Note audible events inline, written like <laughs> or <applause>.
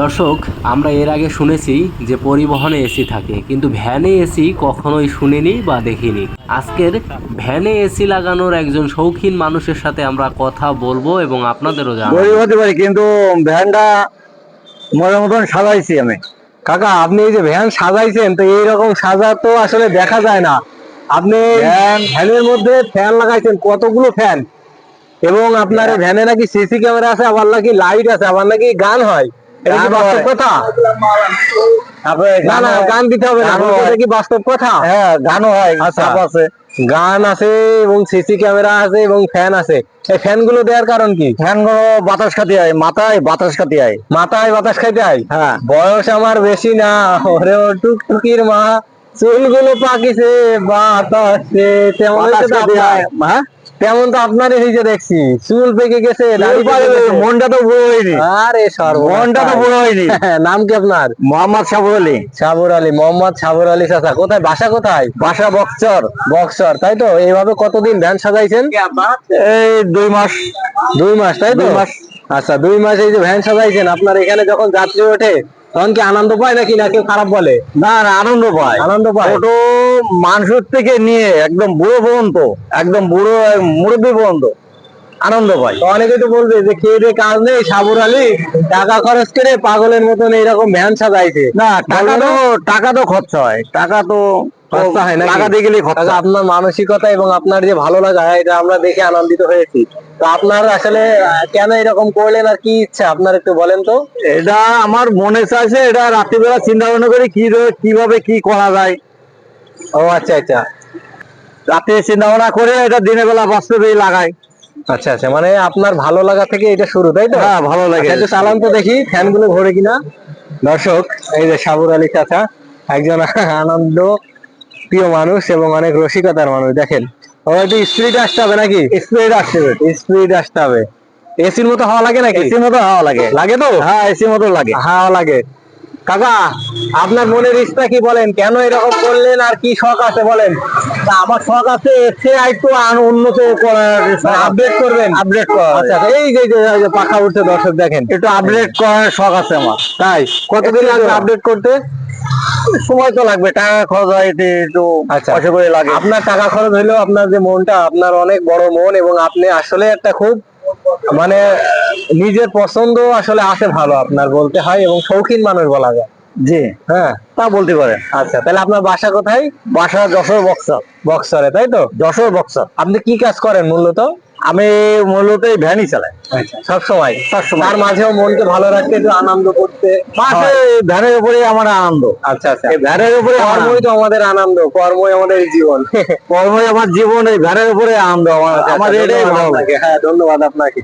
দর্শক আমরা এর আগে শুনেছি যে পরিবহনে এসি থাকে কিন্তু ভ্যানে এসি কখনোই শুনিনি বা দেখিনি। আজকের ভ্যানে এসি লাগানোর একজন শৌখিন মানুষের সাথে আমরা কথা বলব এবং আপনাদেরও জানাব। হতে পারি কিন্তু ভ্যানটা মনের মতন সাজাইছি আমি। কাকা আপনি এই যে ভ্যান সাজাইছেন তো এইরকম সাজা তো আসলে দেখা যায় না। আপনি ভ্যান ফ্যানের মধ্যে ফ্যান লাগাইছেন কতগুলো ফ্যান? এবং আপনার ভ্যানে নাকি সিসি ক্যামেরা আছে আবার নাকি লাইট আছে আবার নাকি গান হয়? এটা কি গান বাস্তব কথা? না না গান দিতে হবে না। এটা কি বাস্তব কথা? হ্যাঁ গানও হয়। আছে। গান আছে এবং সিসি ক্যামেরা আছে এবং ফ্যান আছে। এই ফ্যানগুলো দেওয়ার কারণ কি? ফ্যানগুলো বাতাস খাতে হয়। মাথায় বাতাস খাতে হয়। মাথায় বাতাস খাইতে হয়? হ্যাঁ। বয়স আমার বেশি না। ওরে টুকটুকির মা। চুলগুলো পাকিছে বাতাসে। তেমন বাতাস তো আপনার। হয় হ্যাঁ তেমন তো আপনারই হয়েছে দেখছি চুল পেকে গেছে মনটা তো বুড়ো হয়নি। আরে সর্ব মনটা তো বুড়ো হয়নি। নাম কি আপনার? মোহাম্মদ সাবুর আলী। সাবর আলী মোহাম্মদ সাবর আলী চাচা কোথায়? বাসা কোথায়? বাসা বক্সর। বক্সর তাই তো? এইভাবে কতদিন ধ্যান সাজাইছেন? এই দুই মাস। দুই মাস তাই তো? দুই মাস। আচ্ছা দুই মাস এই যে ভ্যান সাজাইছেন আপনার এখানে যখন যাত্রী ওঠে তখন কি আনন্দ পায় নাকি না কেউ খারাপ বলে? না না আনন্দ পায়। আনন্দ পায়। ছোট মানুষের থেকে নিয়ে একদম বুড়ো পর্যন্ত একদম বুড়ো মুরব্বী পর্যন্ত আনন্দ পায়। অনেকে তো বলবে যে খেয়ে দিয়ে কাজ নেই সাবুর আলী টাকা খরচ করে পাগলের মতন এইরকম ভ্যান সাজাইছে। না টাকা তো টাকা তো খরচা হয়। টাকা তো হয়? টাকা দিয়ে গেলে আপনার মানসিকতা এবং আপনার যে ভালো লাগা এটা আমরা দেখে আনন্দিত হয়েছি। তো আপনার আসলে কেন এরকম করলেন আর কি ইচ্ছা? আপনার একটু বলেন তো। এটা আমার মনে চাইছে এটা রাত্রিবেলা চিন্তা ভাবনা করি কি কীভাবে কি করা যায়। ও আচ্ছা আচ্ছা। রাতে চিন্তা ভাবনা করে এটা দিনের বেলা বাস্তবে লাগাই আচ্ছা আচ্ছা মানে আপনার ভালো লাগা থেকে এটা শুরু তাই তো? হ্যাঁ ভালো লাগে। আচ্ছা, একটু চালান তো দেখি ফ্যানগুলো ঘোরে কিনা। দর্শক এই যে সাবুর আলী চাচা একজন আনন্দ প্রিয় মানুষ এবং অনেক রসিকতার মানুষ দেখেন। ও একটু স্পিড আসতে হবে নাকি? স্পিড আসতে হবে। এসির মতো হাওয়া লাগে নাকি? এসি মতো হাওয়া লাগে। লাগে তো? হ্যাঁ এসি মতো লাগে। হাওয়া লাগে। কাকা আপনার মনের ইচ্ছা কি বলেন? কেন এরকম করলেন আর কি শখ আছে বলেন? আমার শখ আছে সে একটু উন্নত আপডেট করবেন? আপডেট করার। আচ্ছা এই যে পাখা উঠছে দর্শক দেখেন। একটু আপডেট করার শখ আছে আমার। তাই কতদিন লাগবে আপডেট করতে? সময় তো লাগবে টাকা খরচ হয় এতে একটু আচ্ছা। পয়সা করে লাগে। আপনার টাকা খরচ হইলেও আপনার যে মনটা আপনার অনেক বড় মন এবং আপনি আসলে একটা খুব মানে নিজের পছন্দ আসলে আছে ভালো আপনার বলতে হয় এবং শৌখিন মানুষ বলা যায়। জি। হ্যাঁ। তা বলতে পারেন আচ্ছা তাহলে আপনার বাসা কোথায়? বাসা যশোর বক্সার বক্সারে তাই তো? যশোর বক্সার আপনি কি কাজ করেন মূলত? আমি মূলত এই ভ্যানই চালাই। সব সময় সবসময়। তার মাঝেও মনকে ভালো রাখতে একটু আনন্দ করতে। মাসে ভ্যানের উপরে আমার আনন্দ। আচ্ছা আচ্ছা। ভ্যানের উপরে কর্মই তো আমাদের আনন্দ কর্মই আমাদের জীবন। <laughs> কর্মই আমার জীবন এই ভ্যানের উপরে আনন্দ। আমার আমার আচ্ছা, এটাই ভালো লাগে। হ্যাঁ ধন্যবাদ আপনাকে।